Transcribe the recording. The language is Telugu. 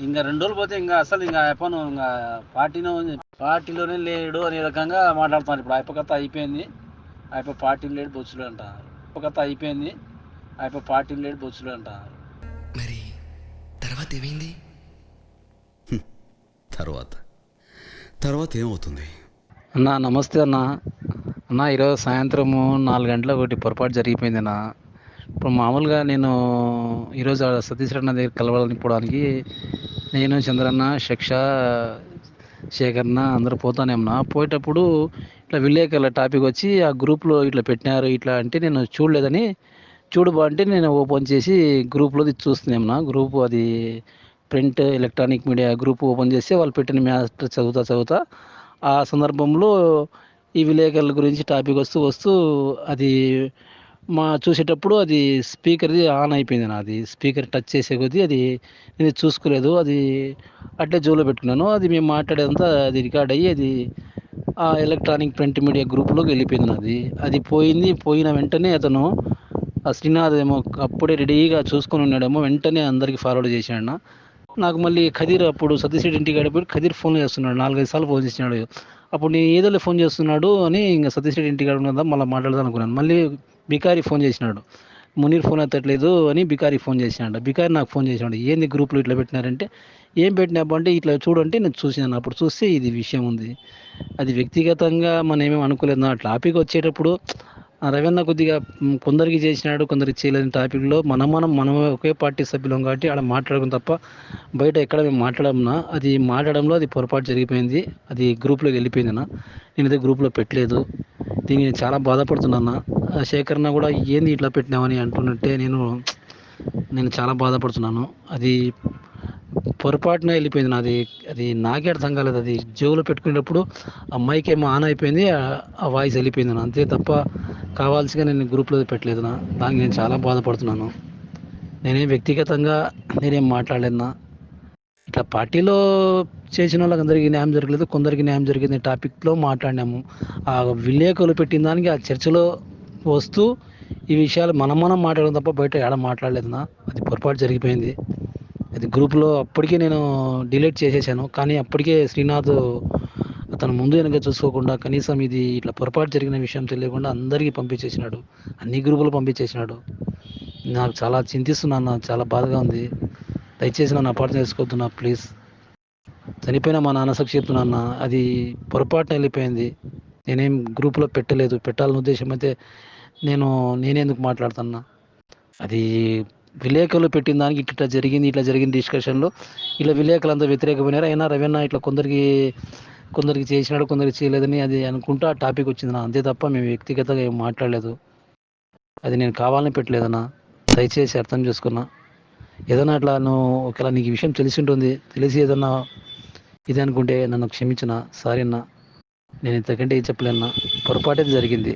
ఇంకా రెండు రోజులు పోతే ఇంకా అసలు ఇంకా అయిపోను ఇంకా పార్టీలో పార్టీలోనే లేడు అనే రకంగా మాట్లాడుతున్నారు. ఇప్పుడు అయిపో కథ అయిపోయింది. అయిపో పార్టీలు లేడు బొచ్చులు అంటున్నారు అయిపో కథ అయిపోయింది. అయిపో పార్టీలు లేడు బొచ్చులు అంటున్నారు మరి తర్వాత ఏమైంది? తర్వాత. తర్వాత ఏమవుతుంది? అన్న నమస్తే అన్న. అన్న ఈరోజు సాయంత్రము నాలుగు గంటల ఒకటి పొరపాటు జరిగిపోయింది అన్న. ఇప్పుడు మామూలుగా నేను ఈరోజు సతీష్ అన్న దగ్గర కలవాలని పోవడానికి నేను చంద్రన్న శిక్ష శేఖర్న అందరూ పోతానేమన్నా పోయేటప్పుడు ఇట్లా విలేకరుల టాపిక్ వచ్చి ఆ గ్రూప్లో ఇట్లా పెట్టినారు ఇట్లా అంటే నేను చూడలేదని చూడు అంటే నేను ఓపెన్ చేసి గ్రూప్లో చూస్తున్నామన్నా గ్రూప్ అది print electronic media group open చేస్తే వాళ్ళు పెట్టిన మ్యాటర్ చదువుతా చదువుతా ఆ సందర్భంలో ఈ విలేకరుల గురించి టాపిక్ వస్తూ వస్తూ అది మా చూసేటప్పుడు అది స్పీకర్ది ఆన్ అయిపోయింది నాది స్పీకర్ టచ్ చేసే కొద్దీ అది నేను చూసుకోలేదు అది అట్లే జోలో పెట్టుకున్నాను. అది మేము మాట్లాడేదంతా అది రికార్డ్ అయ్యి అది ఆ ఎలక్ట్రానిక్ ప్రింట్ మీడియా గ్రూప్లోకి వెళ్ళిపోయింది నాది. అది పోయింది పోయిన వెంటనే అతను ఆ శ్రీనాథ్ ఏమో అప్పుడే రెడీగా చూసుకొని ఉన్నాడేమో వెంటనే అందరికీ ఫార్వర్డ్ చేశాడు నాకు మళ్ళీ ఖదీర్ అప్పుడు సతీష్ రెడ్డి ఇంటికి గడిపోయి ఖదీర్ ఫోన్ చేస్తున్నాడు నాలుగైదు సార్లు ఫోన్ చేసినాడు అప్పుడు నేను ఏదో ఫోన్ చేస్తున్నాడు అని ఇంకా సతీష్ రెడ్డి ఇంటికి ఉన్నదా మళ్ళీ మాట్లాడదాం అనుకున్నాను. మళ్ళీ బికారి ఫోన్ చేసినాడు. మునీర్ ఫోన్ ఎత్తట్లేదు అని బికారి ఫోన్ చేసినాడు. బికారి నాకు ఫోన్ చేసినాడు. ఏంది గ్రూప్లో ఇట్లా పెట్టినారంటే ఏం పెట్టినాపు అంటే ఇట్లా చూడంటే నేను చూసినాను. అప్పుడు చూస్తే ఇది విషయం ఉంది. అది వ్యక్తిగతంగా మనం ఏమేమి అనుకోలేదు. నా టాపిక్ వచ్చేటప్పుడు రవీణ కొద్దిగా కొందరికి చేసినాడు కొందరికి చేయలేని టాపిక్లో మనం మనం మనం ఒకే పార్టీ సభ్యులం కాబట్టి అలా మాట్లాడడం తప్ప బయట ఎక్కడ మేము మాట్లాడమున్నా అది మాట్లాడంలో అది పొరపాటు జరిగిపోయింది. అది గ్రూప్లోకి వెళ్ళిపోయింది అన్న. నేను అదే గ్రూప్లో పెట్టలేదు. దీనికి నేను చాలా బాధపడుతున్నాను ఆ శేఖర్న కూడా ఏంది ఇట్లా పెట్టినామని అంటున్నట్టే నేను నేను చాలా బాధపడుతున్నాను. అది పొరపాటున వెళ్ళిపోయింది నాది. అది నాకే అర్థం కాలేదు అది జేబులో పెట్టుకునేటప్పుడు ఆ మైక్ ఏమో ఆన్ అయిపోయింది ఆ- వాయిస్ వెళ్ళిపోయింది నా. అంతే తప్ప కావాల్సిగా నేను గ్రూప్లో పెట్టలేదు నా. దానికి నేను చాలా బాధపడుతున్నాను. నేనేం వ్యక్తిగతంగా నేనేం మాట్లాడలేదు నా. ఇట్లా పార్టీలో చేసిన వాళ్ళకి అందరికీ న్యాయం జరగలేదు కొందరికి న్యాయం జరిగింది టాపిక్లో మాట్లాడినాము. ఆ విలేకరులు పెట్టిన దానికి ఆ చర్చలో వస్తూ ఈ విషయాలు మనం మనం మాట్లాడడం తప్ప బయట ఏడ మాట్లాడలేదు నా. అది పొరపాటు జరిగిపోయింది. అది గ్రూప్లో అప్పటికే నేను డిలీట్ చేసేసాను. కానీ అప్పటికే శ్రీనాథ్ అతను ముందు వెనక చూసుకోకుండా కనీసం ఇది ఇట్లా పొరపాటు జరిగిన విషయం తెలియకుండా అందరికీ పంపించేసినాడు. అన్ని గ్రూపులు పంపించేసినాడు. నాకు చాలా చింతిస్తున్నాను నాకు చాలా బాధగా ఉంది. దయచేసి నన్ను అపార్థం చేసుకోవద్దున్నా ప్లీజ్. చనిపోయిన మా నాన్న సాక్షి చెప్తున్నా అది పొరపాటున వెళ్ళిపోయింది. నేనేం గ్రూప్లో పెట్టలేదు. పెట్టాలని ఉద్దేశం అయితే నేను నేనేందుకు మాట్లాడుతున్నా? అది విలేకరులు పెట్టిన దానికి ఇట్లా జరిగింది ఇట్లా జరిగింది డిస్కషన్లో ఇలా విలేకరులు అంతా వ్యతిరేకమైనారు. అయినా రవీణ ఇట్లా కొందరికి కొందరికి చేసినాడు కొందరికి చేయలేదని అది అనుకుంటా ఆ టాపిక్ వచ్చింది నా. అంతే తప్ప మేము వ్యక్తిగతంగా ఏం మాట్లాడలేదు. అది నేను కావాలని పెట్టలేదన్నా. దయచేసి అర్థం చేసుకున్నా. ఏదైనా అట్లా నువ్వు ఒకవేళ నీకు ఈ విషయం తెలిసి ఉంటుంది తెలిసి ఏదన్నా ఇది అనుకుంటే నన్ను క్షమించిన సారీ అన్నా. నేను ఇంతకంటే ఏం చెప్పలేన్నా పొరపాటే జరిగింది.